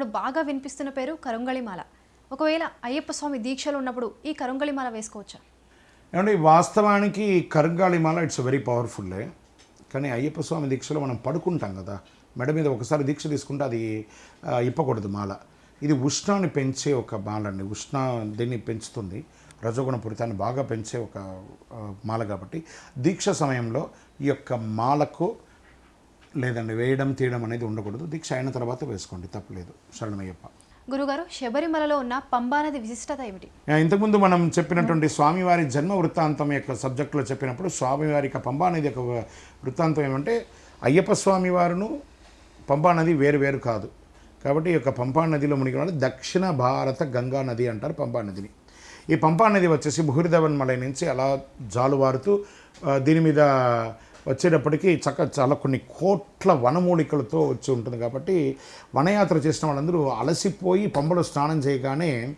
ఇప్పుడు బాగా వినిపిస్తున్న పేరు కరుంగళిమాల. ఒకవేళ అయ్యప్ప స్వామి దీక్షలు ఉన్నప్పుడు ఈ కరుంగళిమాల వేసుకోవచ్చా? ఏమంటే వాస్తవానికి కరుగాళిమాల ఇట్స్ వెరీ పవర్ఫుల్లే. కానీ అయ్యప్ప స్వామి దీక్షలో మనం పడుకుంటాం కదా. మెడ మీద ఒకసారి దీక్ష తీసుకుంటే అది ఇప్పకూడదు మాల. ఇది ఉష్ణాన్ని పెంచే ఒక మాల అండి. ఉష్ణ దీన్ని పెంచుతుంది. రజోగుణ పురితాన్ని బాగా పెంచే ఒక మాల కాబట్టి దీక్ష సమయంలో ఈ యొక్క మాలకు లేదండి వేయడం తీయడం అనేది ఉండకూడదు. దీక్ష అయిన తర్వాత వేసుకోండి తప్పలేదు. శరణమయ్యప్ప. గురుగారు శబరిమలలో ఉన్న పంబా నది విశిష్టత ఏమిటి? ఇంతకుముందు మనం చెప్పినటువంటి స్వామివారి జన్మ వృత్తాంతం యొక్క సబ్జెక్టులో చెప్పినప్పుడు స్వామివారి యొక్క పంబా నది యొక్క వృత్తాంతం ఏమంటే అయ్యప్ప స్వామి వారును పంబా నది వేరు వేరు కాదు. కాబట్టి ఈ యొక్క పంపా నదిలో మునిగిన దక్షిణ భారత గంగా నది అంటారు పంపా నదిని. ఈ పంపా నది వచ్చేసి బుహిర్దవన్ మలై నుంచి అలా జాలువారుతూ దీని మీద వచ్చేటప్పటికి చక్క చాలా కొన్ని కోట్ల వనమూలికలతో వచ్చి ఉంటుంది కాబట్టి వనయాత్ర చేసిన వాళ్ళందరూ అలసిపోయి పంబలో స్నానం చేయగానే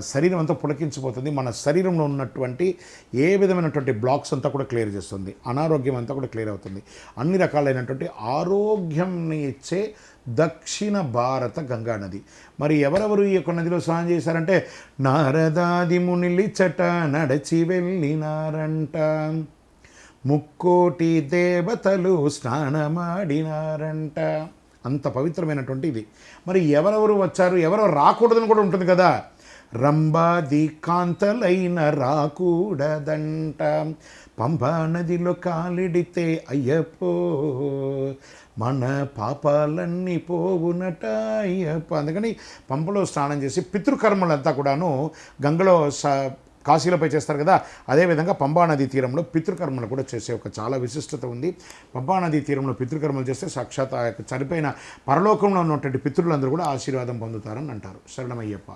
శరీరం అంతా పులకించిపోతుంది. మన శరీరంలో ఉన్నటువంటి ఏ విధమైనటువంటి బ్లాక్స్ అంతా కూడా క్లియర్ చేస్తుంది. అనారోగ్యం అంతా కూడా క్లియర్ అవుతుంది. అన్ని రకాలైనటువంటి ఆరోగ్యంని ఇచ్చే దక్షిణ భారత గంగా నది. మరి ఎవరెవరు ఈ యొక్క నదిలో స్నానం చేశారంటే నారదాది మునిలిచట నడచి వెళ్ళినారంట. ముక్కోటి దేవతలు స్నానమాడినారంట. అంత పవిత్రమైనటువంటి ఇది. మరి ఎవరెవరు వచ్చారు? ఎవరెవరు రాకూడదని కూడా ఉంటుంది కదా. రంబాది కాంతలైన రాకూడదంట. పంబా నదిలో కాలిడితే అయ్యప్పో మన పాపాలన్నీ పోవునట అయ్యప్ప. అందుకని పంపలో స్నానం చేసి పితృకర్మలంతా కూడాను గంగలో స కాశీలపై చేస్తారు కదా అదేవిధంగా పంబానదీ తీరంలో పితృకర్మలు కూడా చేసే ఒక చాలా విశిష్టత ఉంది. పంబానదీ తీరంలో పితృకర్మలు చేస్తే సాక్షాత్ ఆ యొక్క చనిపోయిన పరలోకంలో ఉన్నటువంటి పితృలందరూ కూడా ఆశీర్వాదం పొందుతారని అంటారు. శరణమయ్యప్ప.